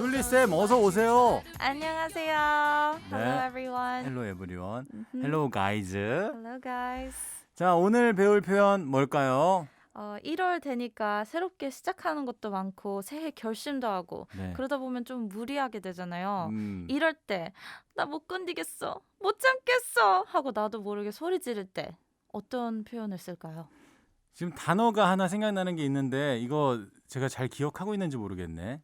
슐리 쌤 어서 오세요. 안녕하세요. 네. Hello everyone. 헬로 에브리원. 헬로 가이즈. Hello guys. 자, 오늘 배울 표현 뭘까요? 어, 1월 되니까 새롭게 시작하는 것도 많고 새해 결심도 하고 네. 그러다 보면 좀 무리하게 되잖아요. 음, 이럴 때 나 못 견디겠어. 못 참겠어. 하고 나도 모르게 소리 지를 때 어떤 표현을 쓸까요? 지금 단어가 하나 생각나는 게 있는데 이거 제가 잘 기억하고 있는지 모르겠네.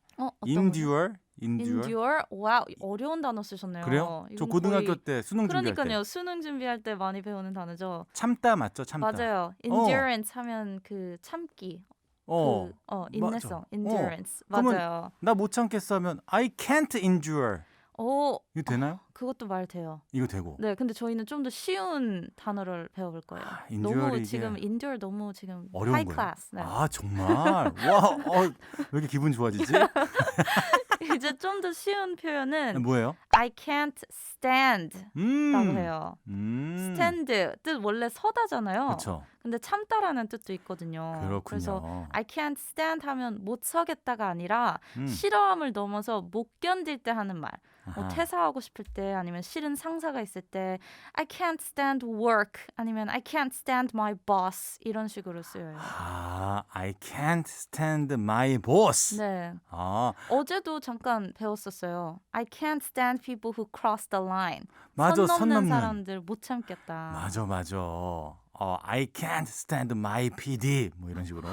어, endure, endure. endure? 와우, 어려운 단어 쓰셨네요. 그래요? 저 고등학교 때 수능 준비할 때 그러니까요. 수능 준비할 때 많이 배우는 단어죠. 참다 맞죠? 참다. 맞아요. endurance 하면 그 참기. 어. 그, 어, 맞아. 인내성, 어. endurance. 그러면- 맞아요. 나 못 참겠어 하면 I can't endure. 오, 이거 되나요? 그것도 말 돼요. 이거 되고. 네, 근데 저희는 좀 더 쉬운 단어를 배워볼 거예요. 아, 너무 지금 endure 너무 지금 어려운 high 거예요. class. 네. 아 정말 와, 어, 왜 이렇게 기분 좋아지지? 이제 좀 더 쉬운 표현은 뭐예요? I can't stand라고 음, 해요. 음, stand 뜻 원래 서다잖아요. 그렇죠. 근데 참다라는 뜻도 있거든요. 그렇군요. 그래서 I can't stand 하면 못 서겠다가 아니라 음, 싫어함을 넘어서 못 견딜 때 하는 말. 뭐. 퇴사하고 싶을 때 아니면 싫은 상사가 있을 때 I can't stand work 아니면 I can't stand my boss 이런 식으로 쓰여요. 아, I can't stand my boss. 네. 아, 어제도 잠깐 배웠었어요. I can't stand people who cross the line. 맞아, 선 넘는. 사람들 못 참겠다. 맞아, 맞아. 어, I can't stand my PD. 뭐 이런 식으로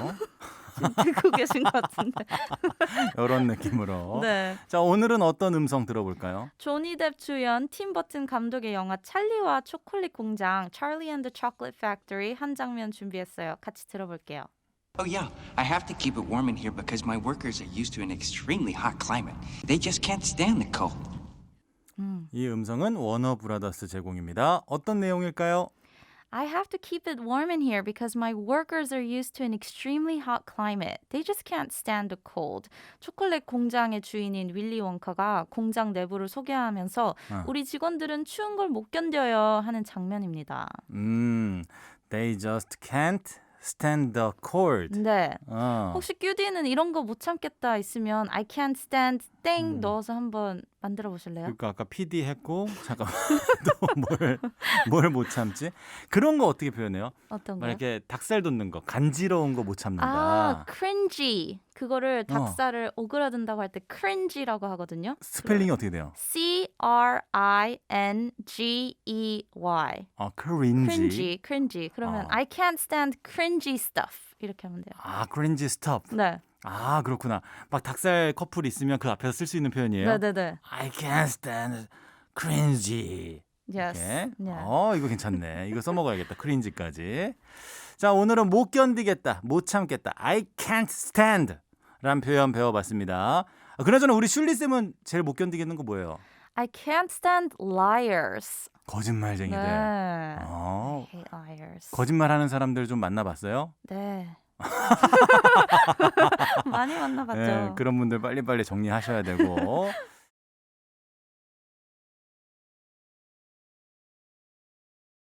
듣고 계신 것 같은데. 이런 느낌으로. 네. 자, 오늘은 어떤 음성 들어볼까요? 조니 뎁 주연 팀 버튼 감독의 영화 찰리와 초콜릿 공장 Charlie and the Chocolate Factory 한 장면 준비했어요. 같이 들어볼게요. Oh, yeah. I have to keep it warm in here because my workers are used to an extremely hot climate. They just can't stand the cold. 음. 이 음성은 워너 브라더스 제공입니다. 어떤 내용일까요? I have to keep it warm in here because my workers are used to an extremely hot climate. They just can't stand the cold. 초콜릿 공장의 주인인 윌리 원카가 공장 내부를 소개하면서 어. 우리 직원들은 추운 걸 못 견뎌요 하는 장면입니다. 음, they just can't stand the cold. 네. 어. 혹시 큐디는 이런 거 못 참겠다 있으면 I can't stand 땡 음. 넣어서 한번 만들어 보실래요? 그러니까 아까 PD 했고 잠깐만 또뭘뭘 못 참지? 그런 거 어떻게 표현해요? 어떤 막 거요? 이렇게 닭살 돋는 거, 간지러운 거 못 참는다. 아, cringy. 그거를 닭살을 오그라든다고 할 때 cringy라고 하거든요. 스펠링이 어떻게 돼요? C R I N G E Y. 아, cringy. cringy, cringy. 그러면 어. I can't stand cringy stuff. 이렇게 하면 돼요. 아, cringy stuff. 네. 아, 그렇구나. 막 닭살 커플 있으면 그 앞에서 쓸 수 있는 표현이에요. 네, 네, 네. I can't stand cringy. Yes. 이렇게. Yeah. 어, 이거 괜찮네. 이거 써먹어야겠다. cringe까지. 자, 오늘은 못 견디겠다, 못 참겠다. I can't stand. 라는 표현 배워봤습니다. 아, 그나저나 우리 슐리 쌤은 제일 못 견디겠는 거 뭐예요? I can't stand liars. 거짓말쟁이들. 네. 어, I hate liars. 거짓말하는 사람들 좀 만나봤어요? 네. 많이 만나봤죠. 네, 그런 분들 빨리빨리 정리하셔야 되고.